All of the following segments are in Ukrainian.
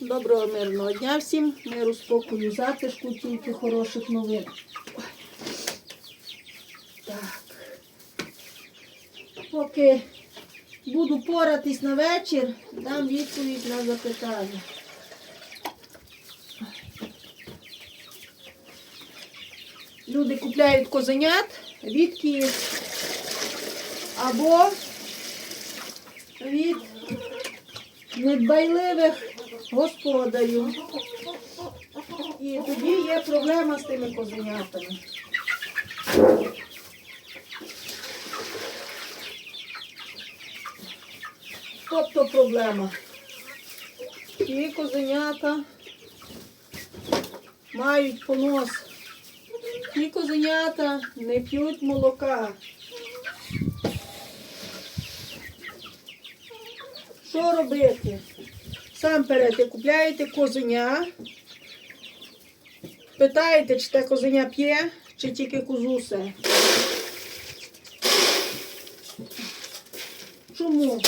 Доброго мирного дня всім, миру, спокою, затишку, тільки хороших новин. Так. Поки буду поратись на вечір, дам відповідь на запитання. Люди купляють козенят, відки або від недбайливих господарів. І тоді є проблема з тими козенятами. Тобто проблема. Ті козенята мають понос. Ті козенята не п'ють молока. Що робити? Сам перед купляєте козеня, питаєте, чи те козеня п'є, чи тільки козусе. Чому?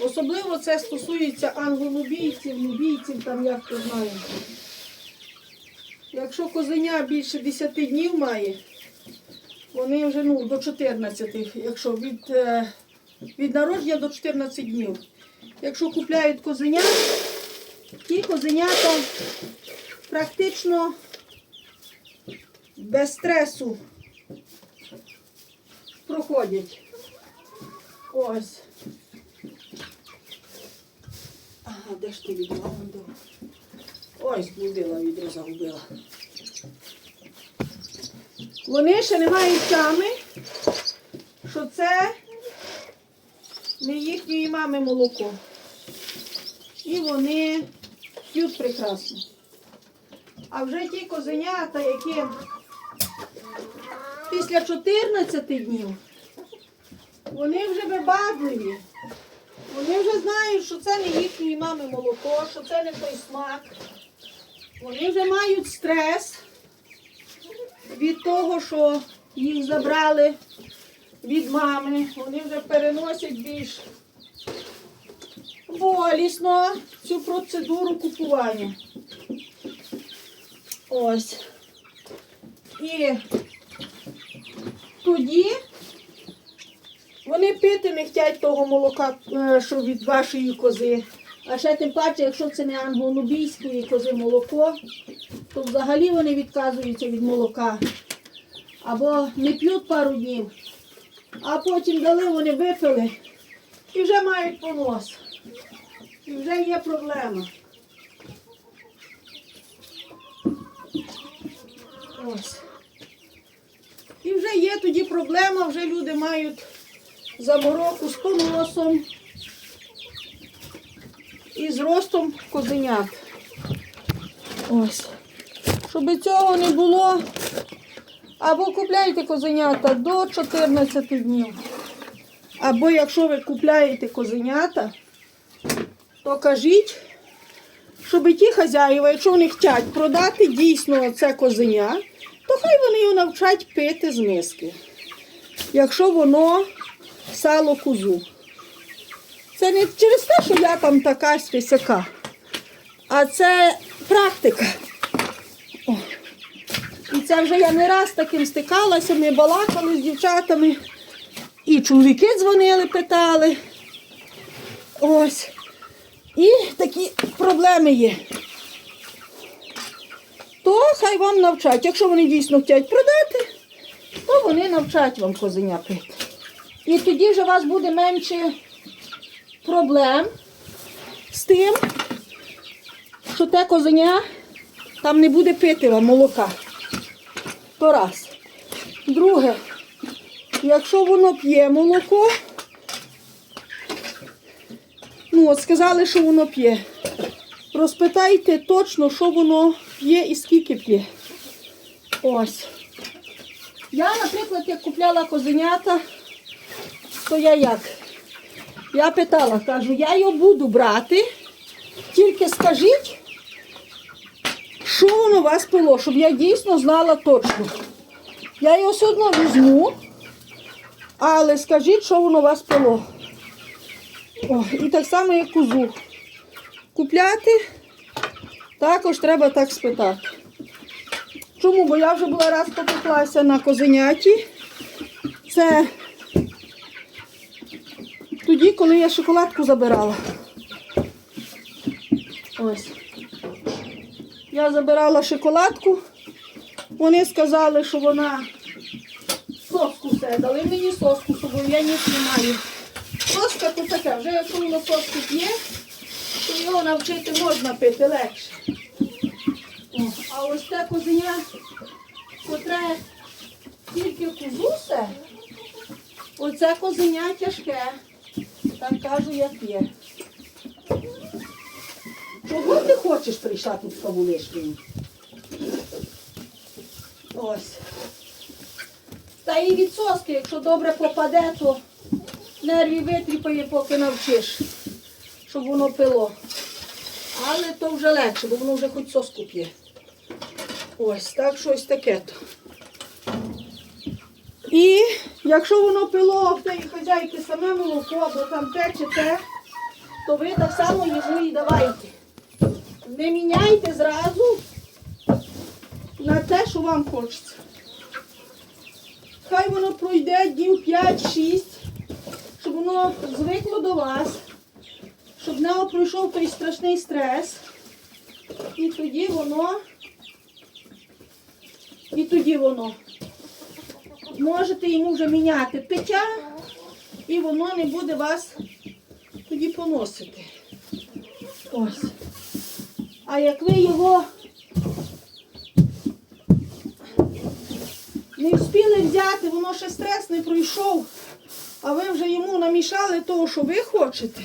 Особливо це стосується англобійців, нубійців, там як то знаємо. Якщо козеня більше 10 днів має, вони вже ну, до 14, якщо від, е, від народження до 14 днів. Якщо купляють козеня, ті козенята практично без стресу проходять. Ось. Ага, де ж ти віддала? Ой, зблудила, відро загубила. Вони ще не мають тями, що це не їхньої мами молоко. І вони п'ють прекрасно. А вже ті козенята, які після 14 днів, вони вже вибагливі. Вони вже знають, що це не їхньої мами молоко, що це не той смак. Вони вже мають стрес від того, що їх забрали від мами. Вони вже переносять більш болісно цю процедуру купування. Ось. І тоді вони пити не хочуть того молока, е, що від вашої кози. А ще тим паче, якщо це не англонубійської кози молоко, то взагалі вони відказуються від молока. Або не п'ють пару днів, а потім дали, вони випили і вже мають понос. І вже є проблема. Ось. І вже є тоді проблема, вже люди мають замороку з поносом і з ростом козенят. Ось. Щоб цього не було, або купляйте козенята до 14 днів. Або якщо ви купляєте козенята, то кажіть, щоб ті хазяїва, якщо вони хочуть продати дійсно це козеня, то хай вони його навчать пити з миски. Якщо воно сало козу. Це не через те, що я там така списака, а це практика. Це вже я не раз таким стикалася, ми балакали з дівчатами. І чоловіки дзвонили, питали. Ось. І такі проблеми є. То хай вам навчать. Якщо вони дійсно хочуть продати, то вони навчать вам козеня пити. І тоді вже у вас буде менше проблем з тим, що те козеня там не буде пити вам молока. То раз. Друге, якщо воно п'є молоко, ну от сказали, що воно п'є. Розпитайте точно, що воно п'є і скільки п'є. Ось. Я, наприклад, як купляла козенята, то я як? Я питала, кажу, я його буду брати, тільки скажіть, що воно у вас пило, щоб я дійсно знала точно. Я його все одно візьму, але скажіть, що воно у вас пило. О, і так само, як козу. Купляти також треба так спитати. Чому? Бо я вже була раз попеклася на козеняті. Це тоді, коли я шоколадку забирала. Ось. Я забирала шоколадку. Вони сказали, що вона соску все. Дали мені соску, бо я ніч не маю. Соска то таке, вже якщо воно соску п'є, то його навчити можна пити легше. О, а ось те козеня, котре тільки козусе, оце козеня тяжке. Так кажу, як є. Чого ти хочеш прийшла тут кавулиш мені? Ось. Та і від соски, якщо добре попаде, то нерві витріпає, поки навчиш, щоб воно пило. Але то вже легше, бо воно вже хоч соску п'є. Ось, так щось таке то. І якщо воно пило в тієї хазяйки саме молоко, або там те чи те, то ви так само йому і давайте. Не міняйте зразу на те, що вам хочеться. Хай воно пройде днів 5-6, щоб воно звикло до вас, щоб нього пройшов той страшний стрес. І тоді воно, і тоді воно. Можете йому вже міняти пиття, і воно не буде вас тоді поносити. Ось. А як ви його не встигли взяти, воно ще стрес не пройшов, а ви вже йому намішали того, що ви хочете,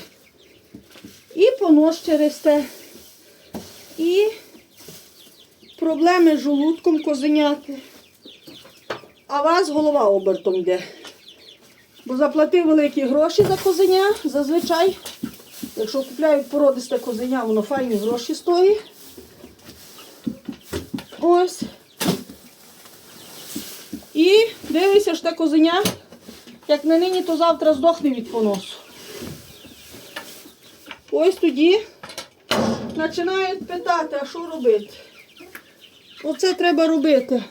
і понос через те, і проблеми з желудком козеняти. А вас голова обертом йде. Бо заплатив великі гроші за козеня, зазвичай. Якщо купляють породисте козеня, воно файні гроші стоїть. Ось. І дивися, що те козеня, як не нині, то завтра здохне від поносу. Ось тоді починають питати, а що робити. Оце треба робити.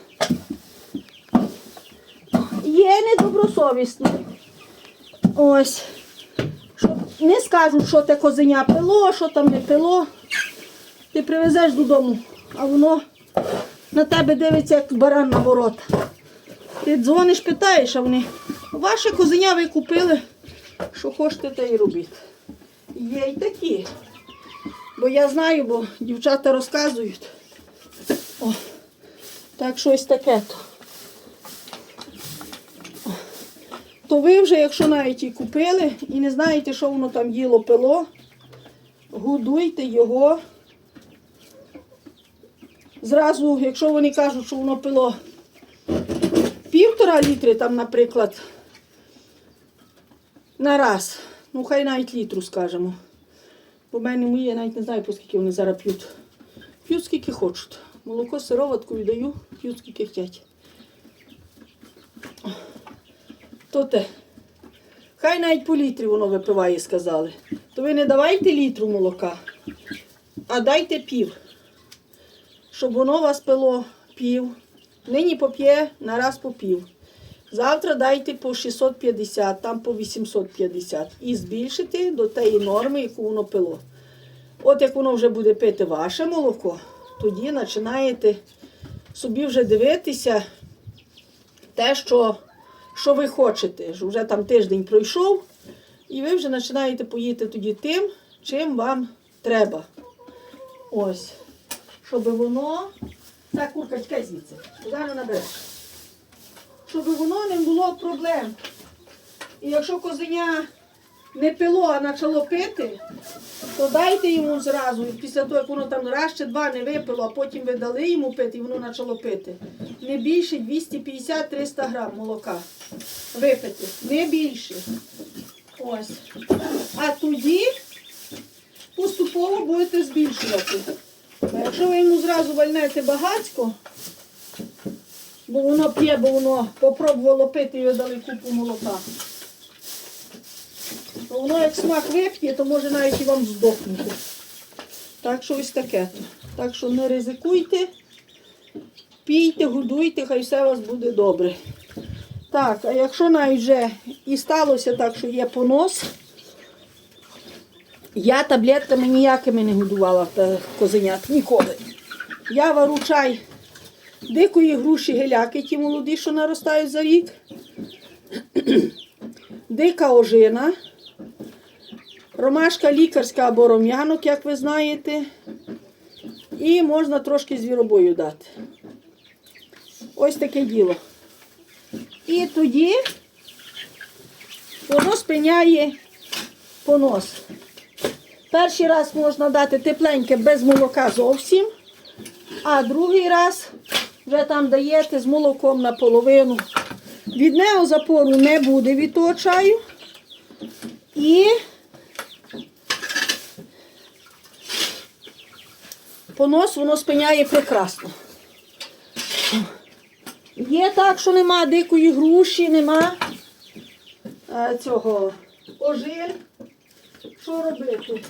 Є недобросовісні. Ось. Щоб не скажуть, що те козеня пило, що там не пило. Ти привезеш додому, а воно на тебе дивиться, як баран на ворота. Ти дзвониш, питаєш, а вони. Ваше козеня ви купили, що хочете, те і робіть. Є й такі. Бо я знаю, бо дівчата розказують. О, так щось таке то. То ви вже, якщо навіть і купили і не знаєте, що воно там їло пило, годуйте його. Зразу, якщо вони кажуть, що воно пило півтора літри, там, наприклад, на раз, ну хай навіть літру скажемо. Бо в мене мої, я навіть не знаю, по скільки вони зараз п'ють. П'ють скільки хочуть. Молоко сироватку віддаю, п'ють скільки хочуть. То те. Хай навіть по літрі воно випиває, сказали. То ви не давайте літру молока, а дайте пів. Щоб воно вас пило пів. Нині поп'є на раз по пів. Завтра дайте по 650, там по 850. І збільшити до тієї норми, яку воно пило. От як воно вже буде пити ваше молоко, тоді починаєте собі вже дивитися те, що, що ви хочете. Вже там тиждень пройшов, і ви вже починаєте поїти тоді тим, чим вам треба. Ось. Щоб воно. Так, курка, чекай звідси. Зараз набереш. Щоб воно не було проблем. І якщо козеня не пило, а почало пити, то дайте йому зразу, і після того, як воно там раз чи два не випило, а потім ви дали йому пити, і воно почало пити. Не більше 250-300 грам молока випити. Не більше. Ось. А тоді поступово будете збільшувати. Якщо ви йому зразу вальнете багацько, бо воно п'є, бо воно попробувало пити і дали купу молока. Воно як смак вип'є, то може навіть і вам здохнути. Так що ось таке. Так що не ризикуйте, пійте, годуйте, хай все у вас буде добре. Так, а якщо навіть вже і сталося так, що є понос, я таблетками ніякими не годувала козенят ніколи. Я вару чай дикої груші геляки, ті молоді, що наростають за рік. Дика ожина, ромашка лікарська або ром'янок, як ви знаєте. І можна трошки звіробою дати. Ось таке діло. І тоді воно спиняє понос. Перший раз можна дати тепленьке без молока зовсім, а другий раз вже там даєте з молоком наполовину. Від нього запору не буде від того чаю. І понос воно спиняє прекрасно. Є так, що нема дикої груші, нема е, цього ожин. Що робити?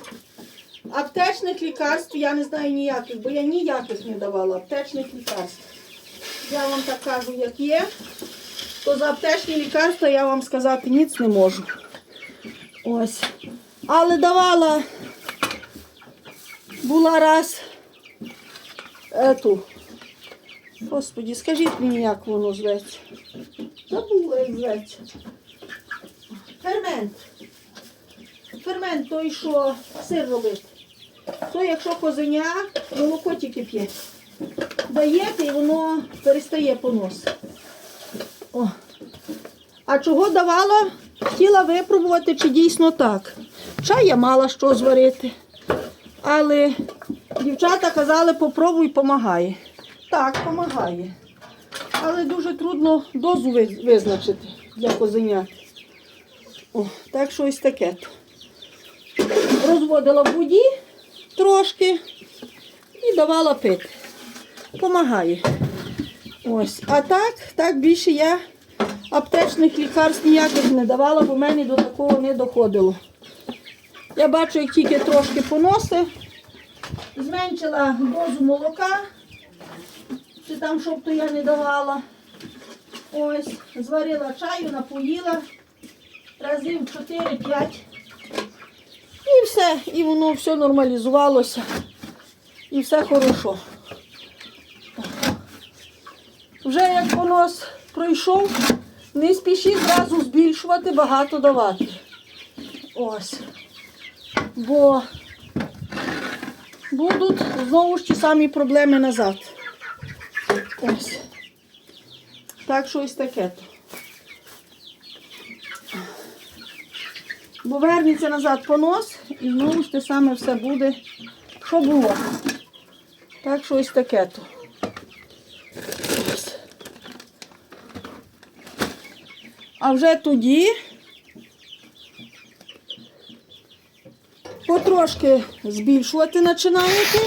Аптечних лікарств я не знаю ніяких, бо я ніяких не давала аптечних лікарств. Я вам так кажу, як є, то за аптечні лікарства я вам сказати ніц не можу. Ось. Але давала була раз ету. Господі, скажіть мені, як воно зветься. Забула, як зветься. Фермент. Фермент той, що сир робить. То якщо козеня, молоко тільки п'є. Даєте і воно перестає понос. О. А чого давала? Хотіла випробувати, чи дійсно так. Чай я мала що зварити. Але дівчата казали, попробуй, помагає. Так, помагає. Але дуже трудно дозу визначити для козенят. О, так що ось таке. Розводила в воді трошки і давала пити. Помагає. Ось. А так, так більше я аптечних лікарств ніяких не давала, бо в мене до такого не доходило. Я бачу, як тільки трошки поноси, зменшила дозу молока, чи там щоб то я не давала. Ось, зварила чаю, напоїла разів 4-5. І все, і воно все нормалізувалося. І все хорошо. Вже як понос пройшов, не спішіть зразу збільшувати, багато давати. Ось. Бо будуть знову ж ті самі проблеми назад. Ось. Так що ось таке. Бо вернеться назад понос і знову ж те саме все буде, що було. Так що ось таке то. А вже тоді потрошки збільшувати починаєте.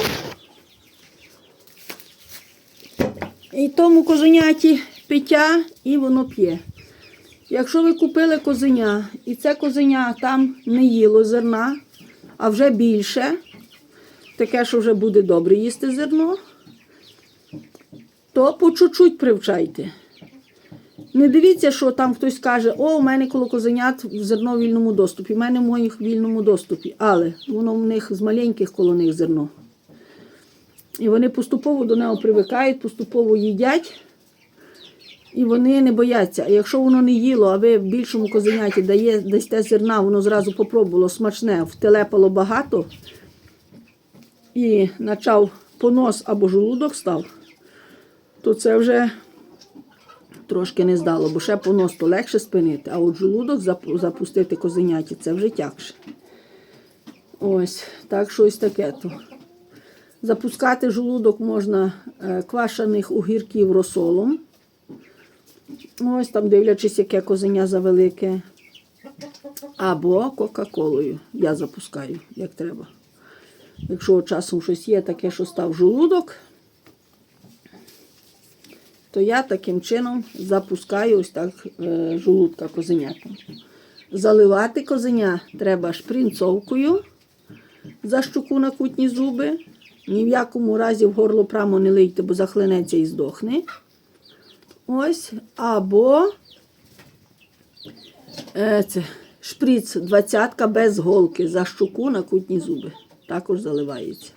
І тому козеняті пиття і воно п'є. Якщо ви купили козеня, і це козеня там не їло зерна, а вже більше, таке, що вже буде добре їсти зерно, то по чуть-чуть привчайте. Не дивіться, що там хтось каже, о, у мене коло козенят в зерно в вільному доступі, у мене в моїх в вільному доступі, але воно в них з маленьких коло них зерно. І вони поступово до нього привикають, поступово їдять. І вони не бояться. А якщо воно не їло, а ви в більшому козеняті дає, дасте зерна, воно зразу попробувало смачне, втелепало багато і почав понос або жолудок став, то це вже трошки не здало, бо ще понос то легше спинити, а от жолудок запустити козеняті це вже тягше. Ось, так що ось таке то. Запускати жолудок можна е, квашених огірків розсолом. Ось там дивлячись, яке козеня завелике. Або Кока-Колою. Я запускаю, як треба. Якщо часом щось є таке, що став жолудок, то я таким чином запускаю ось так е, жолудка козенятам. Заливати козеня треба шпринцовкою за щуку на кутні зуби. Ні в якому разі в горло прямо не лийте, бо захлинеться і здохне. Ось. Або е, це, шприц 20 без голки за щуку на кутні зуби. Також заливається.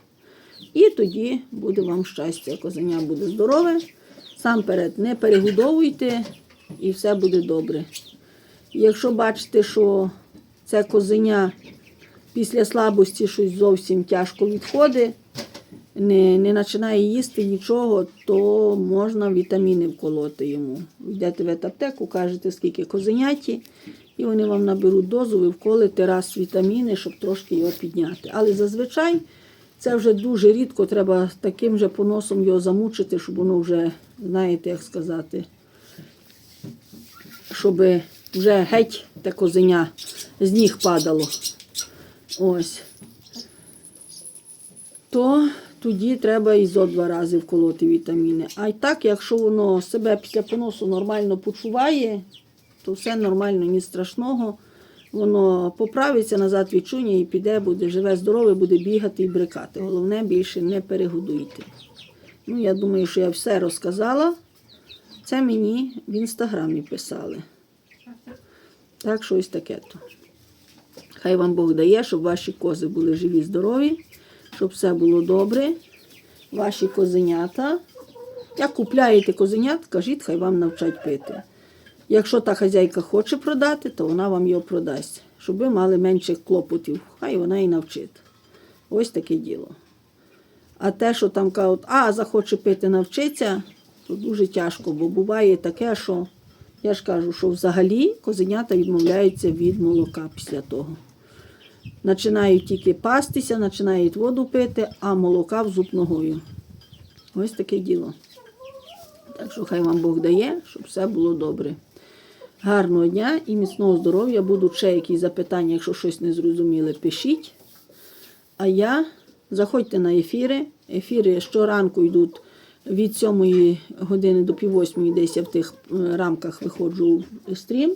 І тоді буде вам щастя. Козеня буде здорове. Сам перед не перегодовуйте і все буде добре. Якщо бачите, що це козеня після слабості щось зовсім тяжко відходить, не, не починає їсти нічого, то можна вітаміни вколоти йому. Йдете в аптеку, кажете, скільки козеняті, і вони вам наберуть дозу, ви вколите раз вітаміни, щоб трошки його підняти. Але зазвичай це вже дуже рідко, треба таким же поносом його замучити, щоб воно вже, знаєте, як сказати, щоб вже геть те козеня з ніг падало. Ось. То тоді треба і зо два рази вколоти вітаміни. А й так, якщо воно себе після поносу нормально почуває, то все нормально, ні страшного. Воно поправиться назад відчує і піде, буде живе, здорове, буде бігати і брикати. Головне, більше не перегодуйте. Ну, я думаю, що я все розказала. Це мені в інстаграмі писали. Так, що ось таке то. Хай вам Бог дає, щоб ваші кози були живі, здорові, щоб все було добре. Ваші козенята. Як купляєте козенят, кажіть, хай вам навчать пити. Якщо та хазяйка хоче продати, то вона вам його продасть, щоб ви мали менше клопотів. Хай вона і навчить. Ось таке діло. А те, що там кажуть, а захоче пити, навчиться, то дуже тяжко, бо буває таке, що я ж кажу, що взагалі козенята відмовляються від молока після того. Починають тільки пастися, починають воду пити, а молока в зуб ногою. Ось таке діло. Так що хай вам Бог дає, щоб все було добре. Гарного дня і міцного здоров'я. Будуть ще якісь запитання, якщо щось не зрозуміли, пишіть. А я заходьте на ефіри. Ефіри щоранку йдуть від 7 години до пів восьмої, десь я в тих е, рамках виходжу в стрім.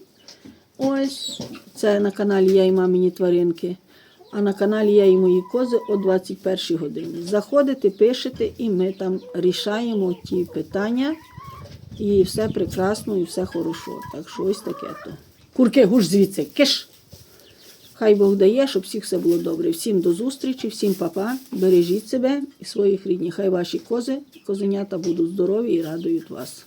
Ось це на каналі Я і мамині тваринки. А на каналі Я і мої кози о 21 годині. Заходите, пишете, і ми там рішаємо ті питання. І все прекрасно, і все хорошо. Так що ось таке то. Курки, гуш звідси, киш! Хай Бог дає, щоб всіх все було добре. Всім до зустрічі, всім папа. Бережіть себе і своїх рідних. Хай ваші кози козенята будуть здорові і радують вас.